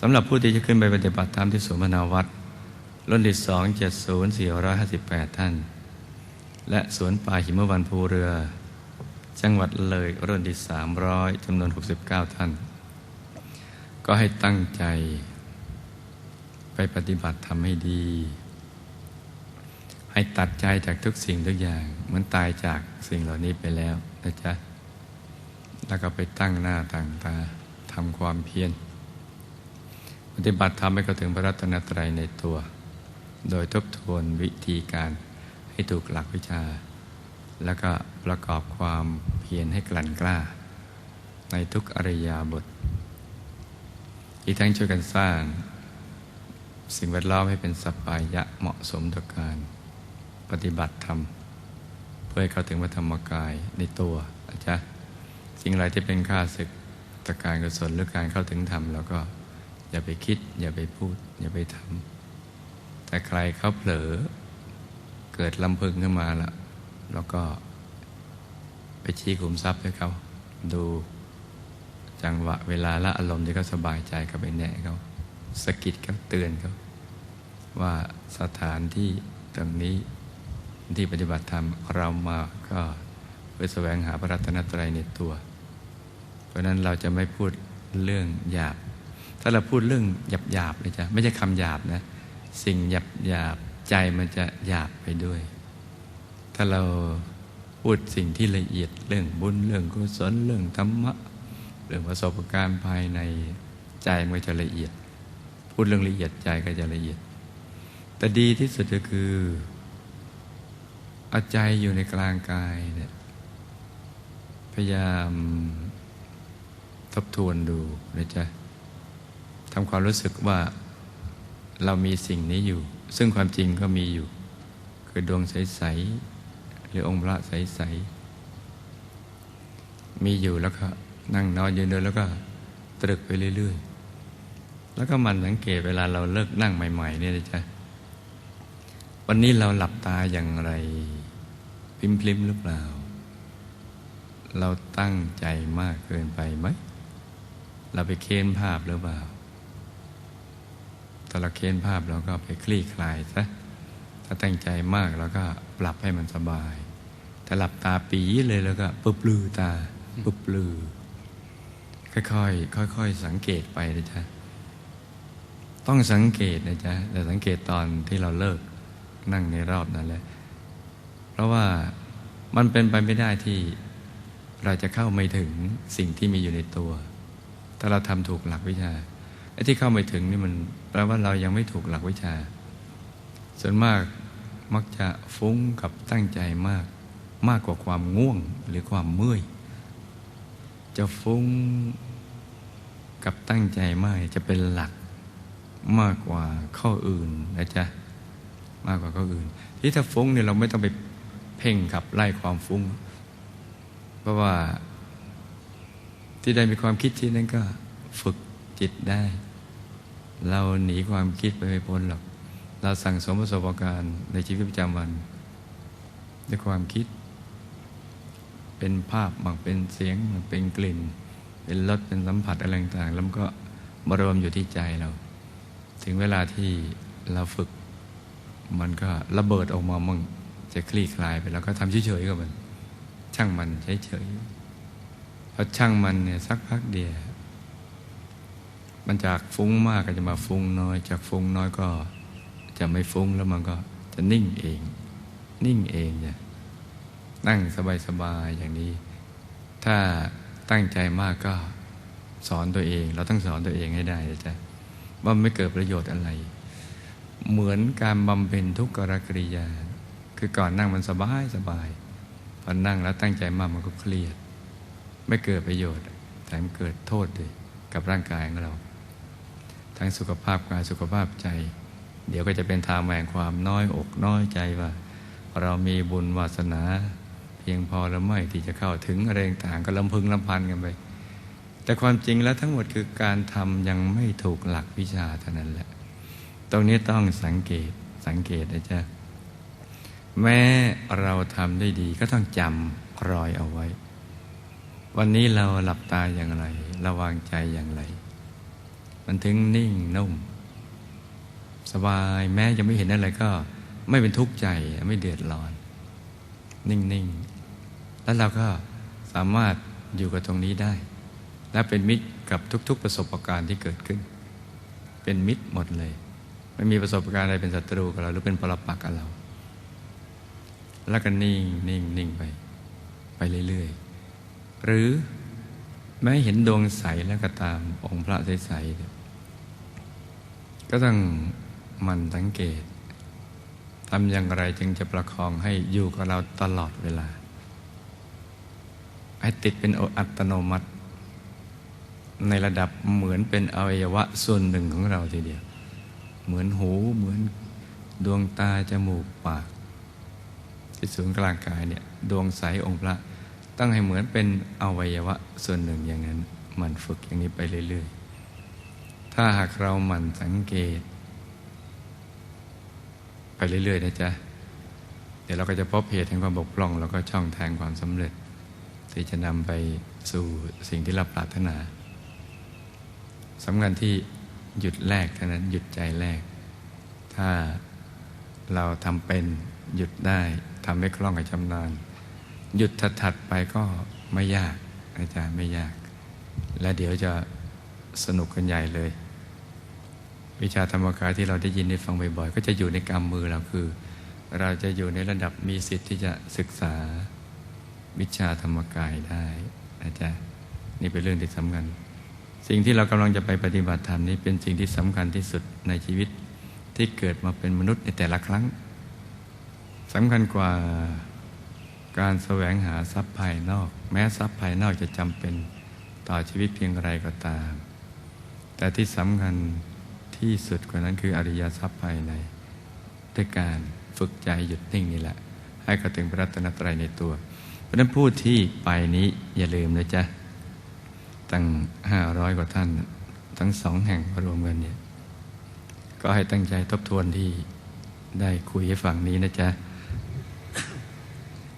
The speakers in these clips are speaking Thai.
สำหรับผู้ที่จะขึ้นไปปฏิบัติธรรมที่สวนมนาวัดรุ่นที่สองเจ็ดศูนย์สี่ร้อยห้าสิบแปดท่าน และสวนป่าหิมวันภูเรือ จังหวัดเลยรุ่นที่สามร้อยจำนวนหกสิบเก้าท่าน ก็ให้ตั้งใจ ไปปฏิบัติทำให้ดี ให้ตัดใจจากทุกสิ่งทุกอย่าง เหมือนตายจากสิ่งเหล่านี้ไปแล้วนะจ๊ะ แล้วก็ไปตั้งหน้าต่างตาทำความเพียร ปฏิบัติทำให้เข้าถึงพระรัตนตรัยในตัว โดยทบทวนวิธีการให้ถูกหลักวิชา แล้วก็ประกอบความเพียรให้กลั่นกล้า ในทุกอริยาบท อีกทั้งช่วยกันสร้าง สิ่งแวดล้อมให้เป็นสปายะเหมาะสมต่อการปฏิบัติธรรม เพื่อให้เข้าถึงพระธรรมกายในตัวอาจารย์สิ่งไรที่เป็นค่าศึกตะการกุศลหรือการเข้าถึงธรรมแล้วก็ อย่าไปคิด อย่าไปพูด อย่าไปทำแต่ใครเขาเผลอ เกิดลำพึงขึ้นมาล้วแล้วก็ไปชี้ขุมทรัพย์ให้เขา ดูจังหวะเวลาและอารมณ์ที่เขาสบายใจก็ไปแนะเขาสะกิดเขาเตือนเขาว่าสถานที่ตรงนี้ที่ปฏิบัติธรรมเรามาก็เพื่อแสวงหาพระรัตนตรัยในตัว เพราะนั้นเราจะไม่พูดเรื่องหยาบ ถ้าเราพูดเรื่องหยาบหยาบเลยจ้ะไม่ใช่คำหยาบนะ สิ่งหยาบหยาบใจมันจะหยาบไปด้วย ถ้าเราพูดสิ่งที่ละเอียดเรื่องบุญเรื่องกุศลเรื่องธรรมะเรื่องประสบการณ์ภายในใจมันจะละเอียด พูดเรื่องละเอียดใจก็จะละเอียด แต่ดีที่สุดก็คือเอาใจอยู่ในกลางกายเนี่ยพยายามทบทวนดูนะจ๊ะ ทำความรู้สึกว่าเรามีสิ่งนี้อยู่ ซึ่งความจริงก็มีอยู่ คือดวงใส ๆ หรือองค์พระใส ๆ มีอยู่แล้วก็นั่งนอนยืนเดินแล้วก็ตรึกไปเรื่อย ๆ แล้วก็มันสังเกตเวลาเราเลิกนั่งใหม่ ๆ เนี่ยนะจ๊ะวันนี้เราหลับตาอย่างไร พิมพลิมหรือเปล่า เราตั้งใจมากเกินไปไหม เราไปเค้นภาพหรือเปล่า ถ้าเราเค้นภาพเราก็ไปคลี่คลายซะถ้าตั้งใจมากเราก็ปรับให้มันสบาย ถ้าหลับตาปีเลยแล้วก็ปุ๊บลือตาปุ๊บลือค่อยๆค่อยๆสังเกตไปนะจ๊ะต้องสังเกตนะจ๊ะแต่สังเกตตอนที่เราเลิกนั่งในรอบนั้นแหละเพราะว่ามันเป็นไปไม่ได้ที่เราจะเข้าไม่ถึงสิ่งที่มีอยู่ในตัว ถ้าเราทำถูกหลักวิชา ไอ้ที่เข้าไม่ถึงนี่มันแปลว่าเรายังไม่ถูกหลักวิชา ส่วนมากมักจะฟุ้งกับตั้งใจมาก มากกว่าความง่วงหรือความเมื่อย จะฟุ้งกับตั้งใจมากจะเป็นหลักมากกว่าข้ออื่นนะจ๊ะมากกว่าข้ออื่น ที่ถ้าฟุ้งเนี่ยเราไม่ต้องไปเพ่งขับไล่ความฟุ้ง เพราะว่าที่ได้มีความคิดที่นั้นก็ฝึก จิตได้ เราหนีความคิดไปไม่พ้นหรอก เราสั่งสมประสบการณ์ในชีวิตประจำวัน ด้วยความคิด เป็นภาพบางเป็นเสียงบางเป็นกลิ่น เป็นรสเป็นสัมผัสอะไรต่างๆ แล้วก็มารวมอยู่ที่ใจเรา ถึงเวลาที่เราฝึก มันก็ระเบิดออกมามั่งจะคลี่คลายไปแล้วก็ทำเฉยๆกับมัน ช่างมันเฉยๆพอช่างมันเนี่ยสักพักเดียว มันจากฟุ้งมากก็จะมาฟุ้งน้อย จากฟุ้งน้อยก็จะไม่ฟุ้งแล้วมันก็จะนิ่งเอง นิ่งเองเนี่ยนั่งสบายๆอย่างนี้ ถ้าตั้งใจมากก็สอนตัวเอง เราต้องสอนตัวเองให้ได้จ้ะว่าไม่เกิดประโยชน์อะไร เหมือนการบำเพ็ญทุกขกริยา คือก่อนนั่งมันสบายสบายพอนั่งแล้วตั้งใจมากมันก็เครียด ไม่เกิดประโยชน์แต่มันเกิดโทษด้วยกับร่างกายของเรา ทั้งสุขภาพกายสุขภาพใจ เดี๋ยวก็จะเป็นทางแห่งความน้อยอกน้อยใจว่า เรามีบุญวาสนา เพียงพอหรือไม่ที่จะเข้าถึงอะไรต่างก็ลำพึงลำพันกันไป แต่ความจริงแล้วทั้งหมดคือการทำยังไม่ถูกหลักวิชาเท่านั้นแหละ ตรงนี้ต้องสังเกตสังเกตนะจ๊ะแม้เราทำได้ดีก็ต้องจำรอยเอาไว้ วันนี้เราหลับตาอย่างไร ระวางใจอย่างไร มันถึงนิ่งนุ่ม สบายแม้จะไม่เห็นอะไรก็ ไม่เป็นทุกข์ใจไม่เดือดร้อน นิ่งๆ แล้วเราก็สามารถอยู่กับตรงนี้ได้ และเป็นมิตรกับทุก ๆ ประสบการณ์ที่เกิดขึ้น เป็นมิตรหมดเลย ไม่มีประสบการณ์อะไรเป็นศัตรูกับเรา หรือเป็นปรปักษ์กับเรา แล้วก็นิ่งนิ่งนิ่งไป ไปเรื่อยๆ หรือ แม้เห็นดวงใสแล้วก็ตามองค์พระใสๆก็ต้องมันสังเกตทำอย่างไรจึงจะประคองให้อยู่กับเราตลอดเวลา ให้ติดเป็นอัตโนมัติ ในระดับเหมือนเป็นอวัยวะส่วนหนึ่งของเราทีเดียว เหมือนหูเหมือนดวงตาจมูกปาก ที่ศูนย์กลางกายเนี่ย ดวงใสองค์พระ ต้องให้เหมือนเป็นอวัยวะส่วนหนึ่งอย่างนั้น มันฝึกอย่างนี้ไปเรื่อย ๆ ถ้าหากเราหมั่นสังเกต ไปเรื่อย ๆ นะจ๊ะ เดี๋ยวเราก็จะพบเหตุแห่งความบกพร่อง แล้วก็ช่องทางความสำเร็จ ที่จะนำไปสู่สิ่งที่เราปรารถนาสำคัญที่หยุดแรกเท่านั้นหยุดใจแรก ถ้าเราทำเป็นหยุดได้ทำให้คล่องกับชำนาญ หยุดถัดๆไปก็ไม่ยากอาจารย์ไม่ยาก และเดี๋ยวจะสนุกกันใหญ่เลย วิชาธรรมกายที่เราได้ยินได้ฟังบ่อยๆ ก็จะอยู่ในกำมือเราคือ เราจะอยู่ในระดับมีสิทธิ์ที่จะศึกษาวิชาธรรมกายได้อาจารย์นี่เป็นเรื่องที่สำคัญสิ่งที่เรากำลังจะไปปฏิบัติธรรมนี้เป็นสิ่งที่สำคัญที่สุดในชีวิตที่เกิดมาเป็นมนุษย์ในแต่ละครั้งสำคัญกว่า การแสวงหาทรัพย์ภายนอก แม้ทรัพย์ภายนอกจะจำเป็นต่อชีวิตเพียงไรก็ตาม แต่ที่สำคัญที่สุดกว่านั้นคืออริยทรัพย์ภายในด้วยการฝึกใจหยุดนิ่งนี่แหละ ให้กระถึงพระรัตนตรัยในตัว เพราะนั้นผู้ที่ไปนี้อย่าลืมนะจ๊ะ ตั้งห้าร้อยกว่าท่าน ทั้งสองแห่งรวมกันเนี่ย ก็ให้ตั้งใจทบทวนที่ได้คุยให้ฟังนี้นะจ๊ะ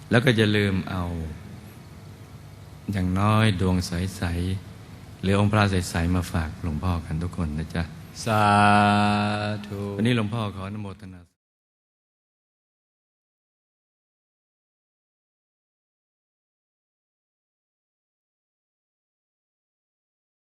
แล้วก็จะลืมเอา อย่างน้อยดวงใส ๆ หรือองค์พระใส ๆ มาฝากหลวงพ่อกันทุกคนนะจ๊ะ สาธุ วันนี้หลวงพ่อขออนุโมทนา